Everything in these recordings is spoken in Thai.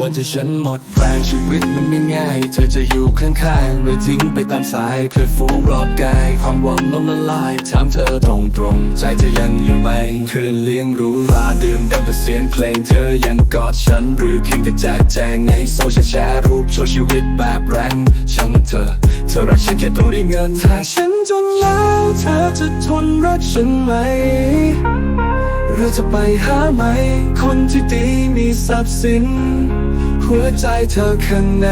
ว่าจะฉันหมดแรงชีวิตมันไม่ง่าย เธอจะอยู่ข้างๆหรือทิ้งไปตามสายเพื่อฟูรอบกาย ความหวังล้มละลายถามเธอตรงๆใจเธอยังอยู่ไหมคืนเลี้ยงรู้ราดื่มดังแต่เสียงเพลงเธอยังกอดฉัน หรือเพียงแต่แจกแจงในโซเชียลแชร์รูปโชว์ชีวิตแบบแรงช่างเธอ เธอรักฉันแค่ตัวได้เงินถ้าฉันจนแล้วเธอจะทนรักฉันไหม หรือจะไปหาไหม คนที่ดีมีทรัพย์สิน หัวใจเธอข้างใน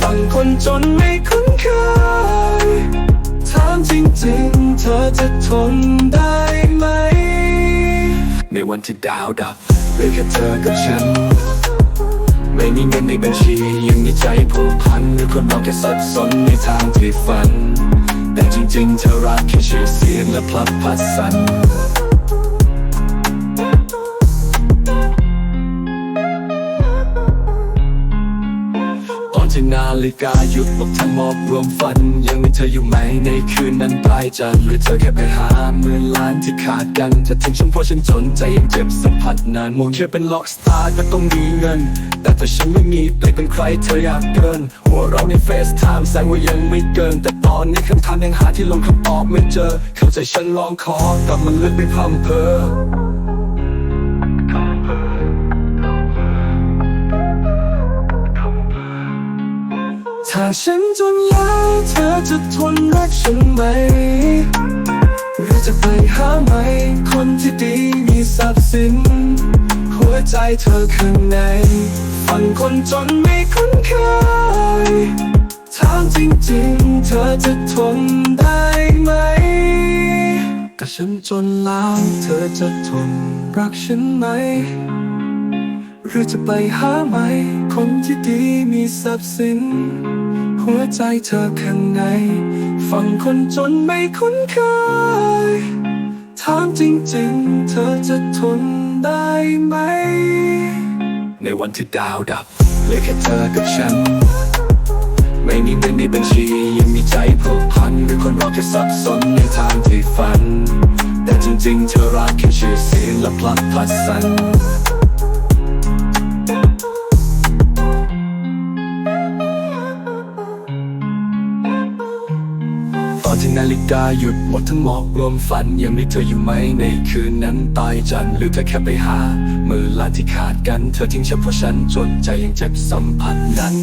ฝั่งคนจนไม่คุ้นเคยถามจริงๆ เธอจะทนได้ไหม ในวันที่ดาวดับเหลือแค่เธอกับฉัน ไม่มีเงินในบัญชี ยังมีใจผูกพันหรือคนเราแค่สับสนในทางที่ฝัน แต่จริงๆ เธอรักแค่ชื่อเสียงและพลัดพลัดสัน นาฬิกาหยุดบอกทั้งหมอบรวมฝัน ยังมีเธออยู่ไหมในคืนนั้นปลายจันทร์หรือเธอแค่ไปหาหมื่นล้านที่ขาดกัน จะทิ้งฉันเพราะฉันจนใจยังเจ็บสัมผัสนานมองแค่เป็นล็อกสตาร์ก็ต้องมีเงิน แต่ถ้าฉันไม่มีไปเป็นใครเธออยากเกิน หัวเราในเฟซไทม์แสงว่ายังไม่เกิน แต่ตอนนี้คำถามยังหาที่ลงคำตอบไม่เจอ เข้าใจฉันลองขอกลับมันลึกไปพังเพอ ฉันจนแล้วเธอจะทนรักฉันไหม หรือจะไปหาไหม คนที่ดีมีทรัพย์สิน หัวใจเธอข้างในฝั่งคนจนไม่คุ้นเคยถามจริงๆ เธอจะทนได้ไหมแต่ฉันจนแล้วเธอจะทนรักฉันไหม รือจะไปหาไหมคนที่ดีมีทรัพย์สิน หัวใจเธอข้างในฝั่งคนจนไม่คุ้นเคย ถามจริงๆ เธอจะทนได้ไหม ในวันที่ดาวดับเหลือแค่เธอกับฉัน ไม่มีเงินในบัญชี ยังมีใจผูกพันหรือคนราแค่สับสนในทางที่ฝัน แต่จริงๆ เธอรักแค่ชื่อเสียงและพลัดพลัดสัน นาฬิกาหยุดหมดทั้งหมอกรวมฝันยังมีเธออยู่ไหมในคืนนั้นตายจันหรือเธอแค่ไปหา มือลานที่ขาดกันเธอทิ้งฉันเพราะฉันจนใจยังเจ็บสัมผัสนั้น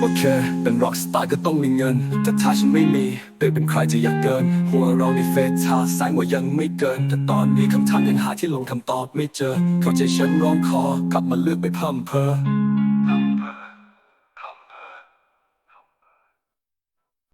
โอเคเป็นร็อกสตาร์ก็ต้องมีเงิน แต่ถ้าฉันไม่มีเปเป็นใครจะอยากเกิน หัวเราในเฟซทาแสงว่ายังไม่เกิน แต่ตอนนี้คำถามยังหาที่ลงคำตอบไม่เจอ เข้าใจฉันร้องขอกลับมาเลือกไปเพิ่มเพอ